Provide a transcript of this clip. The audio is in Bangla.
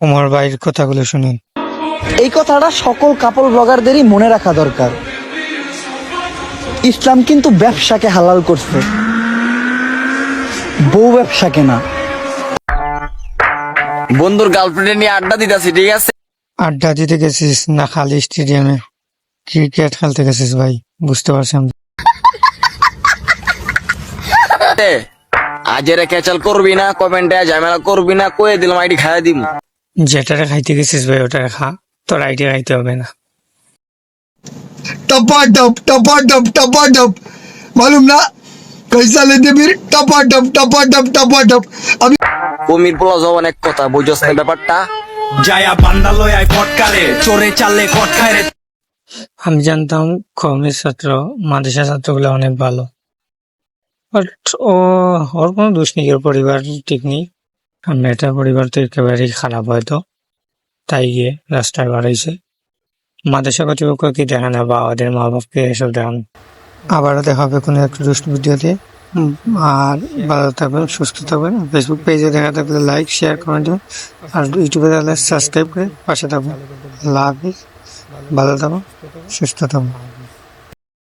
ওমর ভাইয়ের কথাগুলো শুনুন। এই কথাটা সকল কাপল ব্লগারদেরই মনে রাখা দরকার। ইসলাম কিন্তু ব্যবসাকে হালাল করছে। বউ ব্যবসাকে না। বন্ধুর গার্লফ্রেন্ড নিয়ে আড্ডা দিতেছি ঠিক আছে? আড্ডা দিতে গেছিস না খালি স্টেডিয়ামে? ক্রিকেট খেলতে গেছিস ভাই বুঝতে পারছি আজেরে ক্যাচাল করবি না কমেন্টে ঝামেলা করবি না কয়ে দিলাম আইডি খাইয়া দিম। যেটারে খাইতে গেছিস ভাই ওটারে খা তোর আইডিয়া খাইতে হবে না टपाटप टपाटप टपाटप मालूम ना कैसा लेते फिर टपाटप टपाटप टपाटप अभी কমির পোলা জবান এক কথা বুঝছ না ব্যাপারটা যায়া বান্দা লয়ায় ফটকারে চোরে চালে কট খায় রে আমি জানতাম কমের ছাত্র মাদ্রাসা ছাত্রগুলো অনেক ভালো বাট ও ওর কোনো দোষ নেই ওর পরিবার ঠিক নেই মেয়েটার পরিবার তো একেবারেই খারাপ হয়তো। তাই গিয়ে রাস্তায় বাড়াইছে মাদ্রাসা কর্তৃপক্ষ কি দেখে না বা ওদের মা বাপকে এসব দেখান আবারও দেখা হবে কোনো একটা দুষ্ট ভিডিওতে আর ভালো থাকবেন, সুস্থ থাকবেন। ফেসবুক পেজে দেখা থাকলে লাইক শেয়ার কমেন্ট আর ইউটিউবে তাহলে সাবস্ক্রাইব করে পাশে থাকবেন। হাফিজ। ভালো থাকুন, সুস্থ থাকুন।